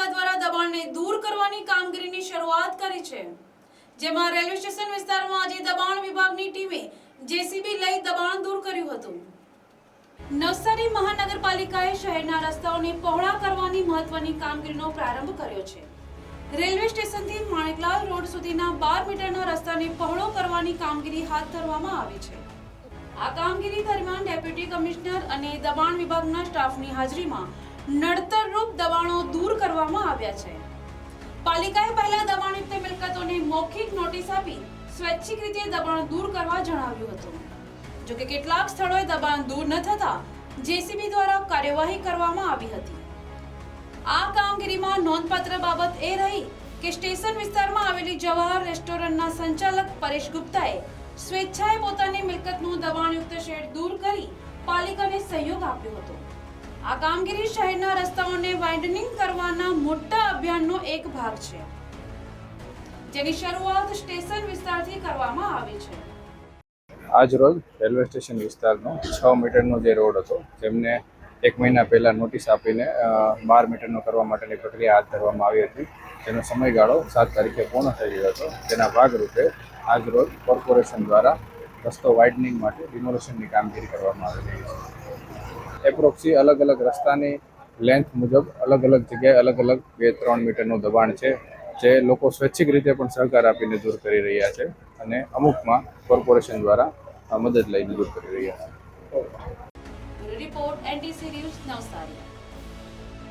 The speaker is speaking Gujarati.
પાલિકા દ્વારા દબાણને દૂર કરવાની કામગીરીની શરૂઆત કરી છે. જેમાં રેલવે સ્ટેશન વિસ્તારમાં આજે દબાણ વિભાગની ટીમે જેસીબી લઈ દબાણ દૂર કર્યું હતું. નવસારી મહાનગરપાલિકાએ શહેરના રસ્તાઓને પહોળા કરવાની મહત્વની કામગીરીનો પ્રારંભ કર્યો છે. રેલવે સ્ટેશનથી માણેકલાલ રોડ સુધીના બાર મીટરના રસ્તાને પહોળો કરવાની કામગીરી હાથ ધરવામાં આવી છે. આ કામગીરી દરમિયાન ડેપ્યુટી કમિશનર અને દબાણ વિભાગના સ્ટાફની હાજરીમાં નડતરરૂપ દબાણો દૂર કરવામાં આવ્યા છે. પાલિકાએ પહેલા દબાણયુક્ત મિલકતોને મૌખિક નોટિસ આપી સ્વૈચ્છિક રીતે દબાણ દૂર કરવા જણાવ્યું હતું. જો કે કેટલાક સ્થળોએ દબાણ દૂર ન થતા જેસીબી દ્વારા કાર્યવાહી કરવામાં આવી હતી. આ કામગીરીમાં નોંધપાત્ર બાબત એ રહી કે સ્ટેશન વિસ્તારમાં આવેલી જવાહર રેસ્ટોરન્ટના સંચાલક પરેશ ગુપ્તાએ સ્વેચ્છાએ પોતાની મિલકતનું દબાણયુક્ત શેડ દૂર કરી પાલિકાને સહયોગ આપ્યો હતો. આ કામગીરી શહેરના રસ્તાઓને વાઇડનિંગ કરવાના મોટા અભિયાનનો એક ભાગ છે. જેની શરૂઆત સ્ટેશન વિસ્તારથી કરવામાં આવી છે. આજ રોજ રેલવે સ્ટેશન વિસ્તારનો છ મીટરનો જે રોડ હતો, જેમને એક મહિના પહેલાં નોટિસ આપીને બાર મીટરનો કરવા માટેની પ્રક્રિયા હાથ ધરવામાં આવી હતી. તેનો સમયગાળો સાત તારીખે પૂર્ણ થઈ ગયો હતો. તેના ભાગરૂપે આજ રોજ કોર્પોરેશન દ્વારા રસ્તો વાઇડનિંગ માટે ડિમોલેશનની કામગીરી કરવામાં આવી રહી છે. એપ્રોક્સી અલગ અલગ રસ્તાની લેન્થ મુજબ અલગ અલગ જગ્યાએ અલગ અલગ બે ત્રણ મીટરનું દબાણ છે, જે લોકો સ્વૈચ્છિક રીતે પણ સહકાર આપીને દૂર કરી રહ્યા છે અને અમુકમાં કોર્પોરેશન દ્વારા મદદ લઈને દૂર કરી રહ્યા છે. Report NDC news Navsari.